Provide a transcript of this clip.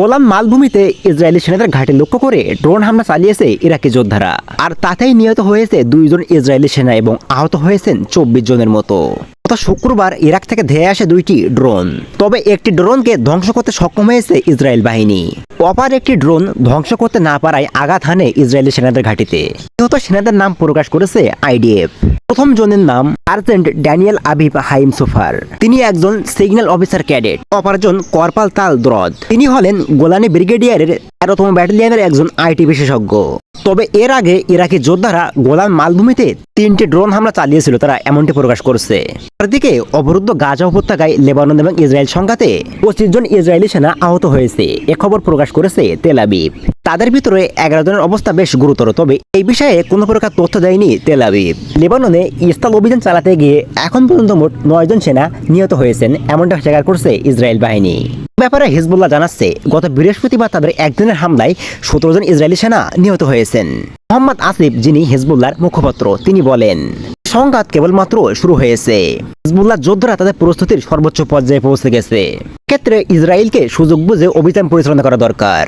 গোলাম মালভূমিতে ইসরায়েলি সেনাদের ঘাটে লক্ষ্য করে ড্রোন হামলা চালিয়েছে ইরাকি যোদ্ধারা। আর তাতেই নিহত হয়েছে দুইজন ইসরায়েলি সেনা এবং আহত হয়েছেন চব্বিশ জনের মতো। গত শুক্রবার ইরাক থেকে ধেয়ে আসে দুইটি ড্রোন। তবে একটি ড্রোনকে ধ্বংস করতে সক্ষম হয়েছে ইসরায়েল বাহিনী। অপার একটি ড্রোন ধ্বংস করতে না পারায় আঘাত হানে ইসরায়েলি সেনাদের ঘাঁটিতে। নিহত সেনাদের নাম প্রকাশ করেছে আইডিএফ। প্রথম জনের নাম sergeant Daniel Aviv Haim Sufar. তিনি একজন সিগন্যাল অফিসার ক্যাডেট। অপরজন করপাল তাল দ্রদ। তিনি হলেন গোলানি ব্রিগেডিয়ারের তেরোতম ব্যাটালিয়নের একজন আইটি বিশেষজ্ঞ। তবে এর আগে ইরাকি যোদ্ধারা গোলান মালভূমিতে তিনটি ড্রোন হামলা চালিয়েছিল, তারা এমনটি প্রকাশ করছে। অন্যদিকে অবরুদ্ধ গাজা উপত্যকায় লেবানন এবং ইসরায়েল সংঘাতে পঁচিশ জন ইসরায়েলি সেনা আহত হয়েছে, এ খবর প্রকাশ করেছে তেলাবিব তাদের ভিতরে এগারো জনের অবস্থা বেশ গুরুতর, তবে এই বিষয়ে কোনো প্রকার তথ্য দেয়নি তেলাবিব লেবাননে ইস্তাল অভিযান চালাতে গিয়ে এখন পর্যন্ত মোট নয় জন সেনা নিহত হয়েছেন, এমনটা স্বীকার করছে ইসরায়েল বাহিনী। ব্যাপারে হিজবুল্লাহ জানাচ্ছে, গত বৃহস্পতিবার তাদের একদিনের হামলায় সতেরো জন ইসরায়েলি সেনা নিহত হয়েছেন। মোহাম্মদ আসিফ, যিনি হিজবুল্লাহর মুখপাত্র, তিনি বলেন, সংঘাত কেবলমাত্র শুরু হয়েছে। হিজবুল্লাহ যোদ্ধারা তাদের প্রস্তুতির সর্বোচ্চ পর্যায়ে পৌঁছে গেছে। ক্ষেত্রে ইসরায়েলকে সুযোগ বুঝে অভিযান পরিচালনা করা দরকার।